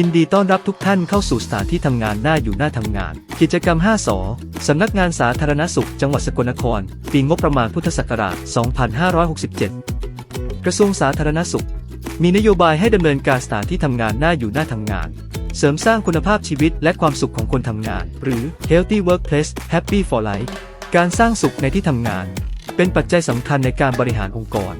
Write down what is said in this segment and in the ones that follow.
ยินดีต้อนรับทุกท่านเข้าสู่สถานที่ทำงานหน้าอยู่หน้าทำงาน กิจกรรม 5สสำนักงานสาธารณสุข จังหวัดสกลนคร ปีงบประมาณพุทธศักราช 2567 กระทรวงสาธารณสุข มีนโยบายให้ดำเนินการสถานที่ทำงานหน้าอยู่หน้าทำงาน เสริมสร้างคุณภาพชีวิตและความสุขของคนทำงาน หรือ Healthy Workplace Happy for Life การสร้างสุขในที่ทำงาน เป็นปัจจัยสำคัญในการบริหารองค์กร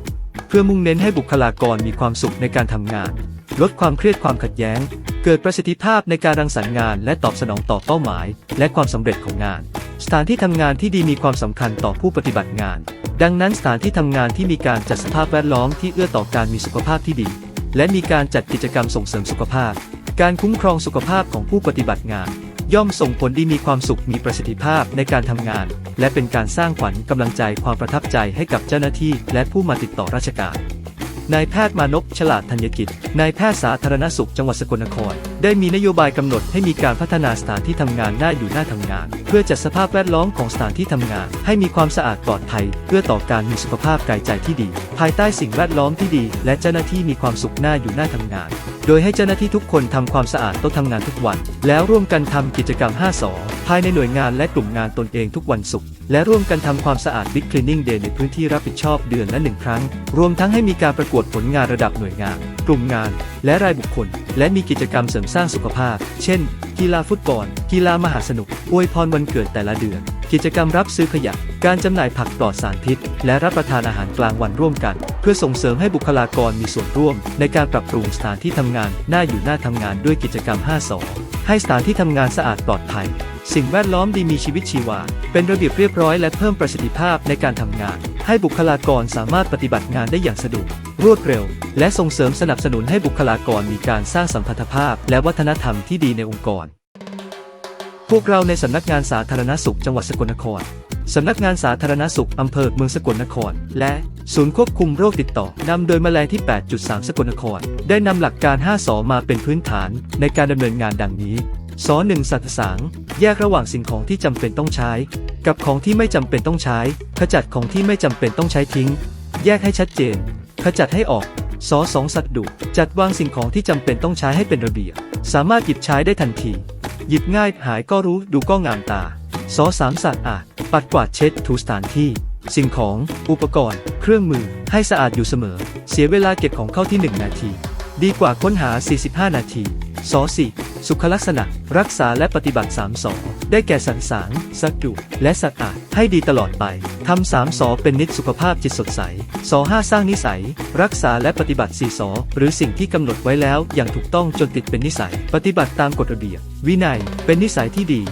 เพื่อมุ่งเน้นให้บุคลากรมีความสุขในการทำงาน ลดความเครียดความขัดแย้ง เกิดประสิทธิภาพในการรังสรรค์งานและตอบสนองต่อเป้าหมาย และความสำเร็จของงาน สถานที่ทำงานที่ดีมีความสำคัญต่อผู้ปฏิบัติงาน ดังนั้นสถานที่ทำงานที่มีการจัดสภาพแวดล้อมที่เอื้อต่อการมีสุขภาพที่ดี และมีการจัดกิจกรรมส่งเสริมสุขภาพ การคุ้มครองสุขภาพของผู้ปฏิบัติงาน ย่อมส่งผลดีมีความสุขมีประสิทธิภาพในการทำงาน และเป็นการสร้างขวัญกำลังใจความประทับใจให้กับเจ้าหน้าที่ และผู้มาติดต่อราชการ นายแพทย์มานพฉลาดธัญกิจ นายแพทย์สาธารณสุขจังหวัดสกลนคร ได้มีนโยบายกำหนดให้มีการพัฒนาสถานที่ทำงานหน้าอยู่หน้าทำงาน เพื่อจัดสภาพแวดล้อมของสถานที่ทำงาน ให้มีความสะอาดปลอดภัย เพื่อต่อการมีสุขภาพกายใจที่ดี ภายใต้สิ่งแวดล้อมที่ดี และเจ้าหน้าที่มีความสุขหน้าอยู่หน้าทำงาน โดยให้เจ้าหน้าที่ทุกคนทำความสะอาดโต๊ะทำงานทุกวัน แล้วร่วมกันทำกิจกรรม 5สอภายในหน่วยงานและกลุ่มงานตนเองทุกวันศุกร์และร่วมกันทำความสะอาด Big Cleaning Day ในพื้นที่รับผิดชอบเดือนละหนึ่งครั้ง รวมทั้งให้มีการประกวดผลงานระดับหน่วยงาน กลุ่มงาน และรายบุคคล และมีกิจกรรมเสริมสร้างสุขภาพ เช่น กีฬาฟุตบอล กีฬามหาสนุกอวยพรวันเกิดแต่ละเดือน กิจกรรมรับซื้อขยะ การจำหน่ายผักปลอดสารพิษ และรับประทานอาหารกลางวันร่วมกัน เพื่อส่งเสริมให้บุคลากรมีส่วนร่วม ในการปรับปรุงสถานที่ทำงานหน้าอยู่หน้าทำงานด้วยกิจกรรม5สอให้สถานที่ทำงานสะอาดปลอดภัย สิ่งแวดล้อมดีมีชีวิตชีวา เป็นระเบียบเรียบร้อยและเพิ่มประสิทธิภาพในการทำงาน ให้บุคลากรสามารถปฏิบัติงานได้อย่างสะดวกรวดเร็ว และส่งเสริมสนับสนุนให้บุคลากรมีการสร้างสัมพันธภาพ และวัฒนธรรมที่ดีในองค์กร พวกเราในสำนักงานสาธารณสุขจังหวัดสกลนคร สำนักงานสาธารณสุขอำเภอเมืองสกลนคร และศูนย์ควบคุมโรคติดต่อนำโดยมแมลงที่ 8.3 สกลนคร ได้นำหลักการ 5สอมาเป็นพื้นฐานในการดำเนินงานดังนี้สอ1สัตว์สางแยกระหว่างสิ่งของที่จำเป็นต้องใช้ กับของที่ไม่จำเป็นต้องใช้ ขจัดของที่ไม่จำเป็นต้องใช้ทิ้ง แยกให้ชัดเจน ขจัดให้ออกสอ2สัตว์ดุจัดวางสิ่งของที่จำเป็นต้องใช้ให้เป็นระเบียบสามารถหยิบใช้ได้ทันที หยิบง่ายหายก็รู้ดูก็งามตาสอสามสัตว์อาด ปัดกวาดเช็ดถูสถานที่ สิ่งของ อุปกรณ์ เครื่องมือ ให้สะอาดอยู่เสมอ เสียเวลาเก็บของเข้าที่ 1 นาที ดีกว่าค้นหา 45 นาทีสอสี่ สุขลักษณะ รักษาและปฏิบัติ3สอได้แก่สรรสางสักดุและสะอาดให้ดีตลอดไปทำสามสอเป็นนิจสุขภาพจิตสดใสสอห้าสร้างนิสัย รักษาและปฏิบัติสี่สอหรือสิ่งที่กำหนดไว้แล้วอย่างถูกต้องจนติดเป็นนิสัย ปฏิบัติตามกฎระเบียบ วินัย เป็นนิสัยที่ดี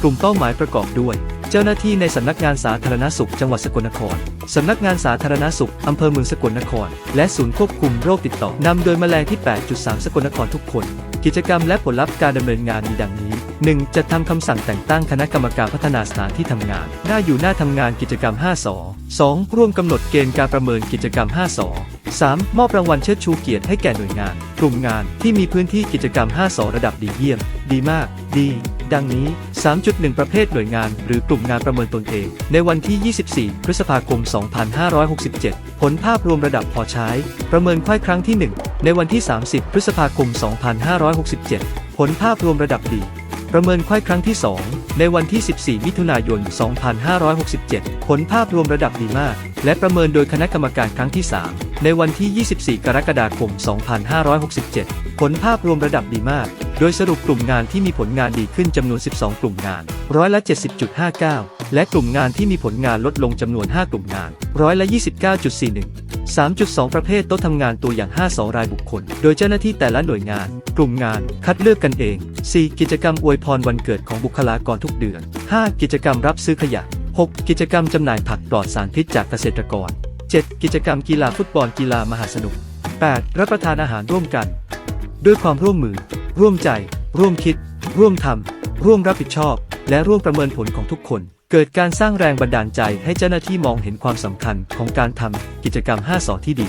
กลุ่มเป้าหมายประกอบด้วยเจ้าหน้าที่ในสำนักงานสาธารณสุขจังหวัดสกลนคร สำนักงานสาธารณสุข อำเภอเมืองสกลนคร และศูนย์ควบคุมโรคติดต่อนำโดยแมลงที่ 8.3 สกลนครทุกคน กิจกรรมและผลลัพธ์การดำเนินงานมีดังนี้ 1. จัดทำคำสั่งแต่งตั้งคณะกรรมการพัฒนาสถานที่ทำงาน หน้าอยู่หน้าทำงานกิจกรรม 5สอ 2. ร่วมกำหนดเกณฑ์การประเมินกิจกรรม 5สอ 3. มอบรางวัลเชิดชูเกียรติให้แก่หน่วยงาน กลุ่มงานที่มีพื้นที่กิจกรรม 5สอระดับดีเยี่ยม ดีมาก ดี ดังนี้ 3.1 ประเภทหน่วยงานหรือกลุ่มงานประเมินตนเอง ในวันที่ 24 พฤษภาคม 2567 ผลภาพรวมระดับพอใช้ ประเมินค่อยครั้งที่ 1 ในวันที่ 30 พฤษภาคม 2567 ผลภาพรวมระดับดี ประเมินค่อยครั้งที่ 2 ในวันที่ 14 มิถุนายน 2567 ผลภาพรวมระดับดีมากและประเมินโดยคณะกรรมการครั้งที่ 3 ในวันที่ 24 กรกฎาคม 2567 ผลภาพรวมระดับดีมาก โดยสรุปกลุ่มงานที่มีผลงานดีขึ้นจำนวน 12 กลุ่มงาน ร้อยละ 70.59 และกลุ่มงานที่มีผลงานลดลงจำนวน 5 กลุ่มงาน ร้อยละ 29.41 3.2 ประเภทโต๊ะทำงานตัวอย่าง 5 2 รายบุคคล โดยเจ้าหน้าที่แต่ละหน่วยงาน กลุ่มงาน คัดเลือกกันเอง 4. กิจกรรมอวยพรวันเกิดของบุคลากรทุกเดือน 5. กิจกรรมรับซื้อขยะ 6. กิจกรรมจำหน่ายผักปลอดสารพิษจากเกษตรกร 7. กิจกรรมกีฬาฟุตบอลกีฬามหาสนุก 8. รับประทานอาหารร่วมกัน ด้วยความร่วมมือ ร่วมใจ ร่วมคิด ร่วมทำร่วมรับผิดชอบ และร่วมประเมินผลของทุกคน เกิดการสร้างแรงบันดาลใจให้เจ้าหน้าที่มองเห็นความสำคัญของการทำกิจกรรม 5สอที่ดี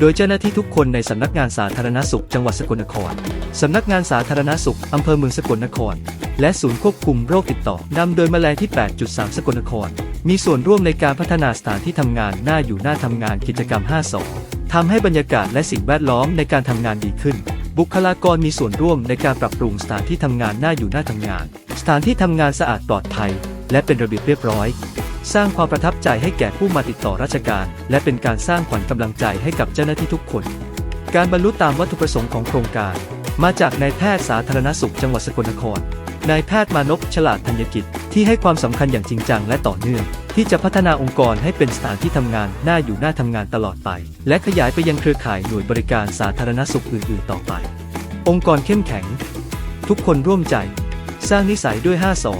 โดยเจ้าหน้าที่ทุกคนในสำนักงานสาธารณสุขจังหวัดสกลนคร สำนักงานสาธารณสุขอำเภอเมืองสกลนคร และศูนย์ควบคุมโรคติดต่อนำโดยแมลงที่ 8.3 สกลนคร มีส่วนร่วมในการพัฒนาสถานที่ทำงานหน้าอยู่หน้าทำงานกิจกรรม5สอทำให้บรรยากาศและสิ่งแวดล้อมในการทำงานดีขึ้น บุคลากรมีส่วนร่วมในการปรับปรุงสถานที่ทำงานหน่าอยู่หน่าทำงาน สถานที่ทำงานสะอาดปลอดภัย และเป็นระเบียบเรียบร้อย สร้างความประทับใจให้แก่ผู้มาติดต่อราชการ และเป็นการสร้างขวัญกำลังใจให้กับเจ้าหน้าที่ทุกคน การบรรลุตามวัตถุประสงค์ของโครงการ มาจากนายแพทย์สาธารณสุขจังหวัดสกลนคร นายแพทย์มานพฉลาดธัญกิจ ที่ให้ความสำคัญอย่างจริงจังและต่อเนื่อง ที่จะพัฒนาองค์กรให้เป็นสถานที่ทำงานน่าอยู่น่าทำงานตลอดไป และขยายไปยังเครือข่ายหน่วยบริการสาธารณสุขอื่น ๆ ต่อไป องค์กรเข้มแข็ง ทุกคนร่วมใจ สร้างนิสัยด้วย5สอ